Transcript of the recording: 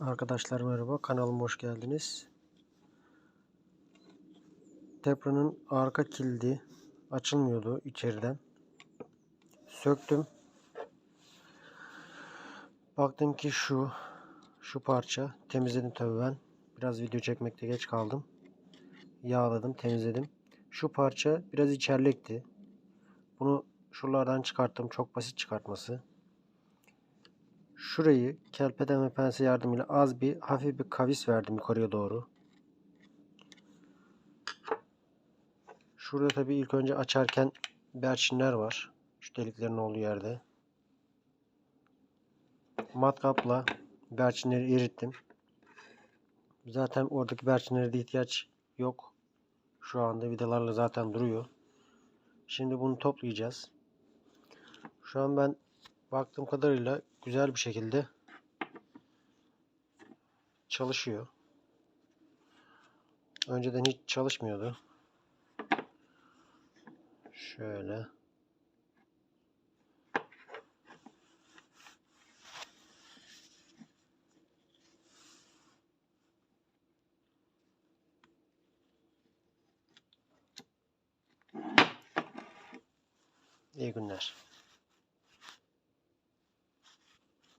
Arkadaşlar merhaba kanalıma hoş geldiniz. Tepra'nın arka kilidi açılmıyordu içeriden. Söktüm. Baktım ki şu şu parça temizledim tabii ben. Biraz video çekmekte geç kaldım. Yağladım, temizledim. Şu parça biraz içerlikti. Bunu şuralardan çıkarttım. Çok basit çıkartması. Şurayı kelpeden ve pense yardımıyla az bir hafif bir kavis verdim yukarıya doğru. Şurada tabii ilk önce açarken berçinler var. Şu deliklerin olduğu yerde. Matkapla berçinleri erittim. Zaten oradaki berçinlere de ihtiyaç yok. Şu anda vidalarla zaten duruyor. Şimdi bunu toplayacağız. Şu an ben baktığım kadarıyla güzel bir şekilde çalışıyor. Önceden hiç çalışmıyordu. Şöyle. İyi günler.